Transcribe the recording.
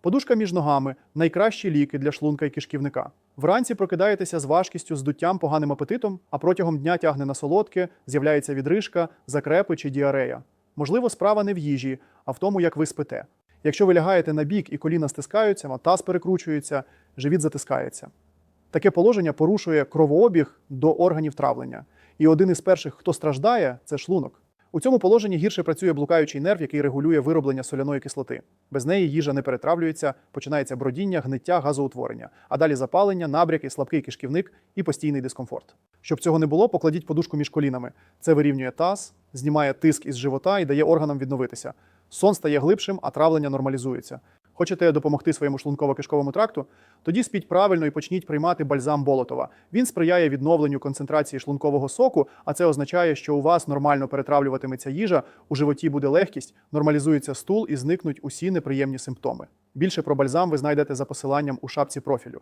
Подушка між ногами найкращі ліки для шлунка і кишківника. Вранці прокидаєтеся з важкістю, здуттям, поганим апетитом, а протягом дня тягне на солодке, з'являється відрижка, закрепи чи діарея. Можливо, справа не в їжі, а в тому, як ви спите. Якщо ви лягаєте на бік і коліна стискаються, таз перекручується, живіт затискається. Таке положення порушує кровообіг до органів травлення. І один із перших, хто страждає, це шлунок. У цьому положенні гірше працює блукаючий нерв, який регулює вироблення соляної кислоти. Без неї їжа не перетравлюється, починається бродіння, гниття, газоутворення, а далі запалення, набряки, слабкий кишківник і постійний дискомфорт. Щоб цього не було, покладіть подушку між колінами. Це вирівнює таз, знімає тиск із живота і дає органам відновитися. Сон стає глибшим, а травлення нормалізується. Хочете допомогти своєму шлунково-кишковому тракту? Тоді спіть правильно і почніть приймати бальзам Болотова. Він сприяє відновленню концентрації шлункового соку, а це означає, що у вас нормально перетравлюватиметься їжа, у животі буде легкість, нормалізується стул і зникнуть усі неприємні симптоми. Більше про бальзам ви знайдете за посиланням у шапці профілю.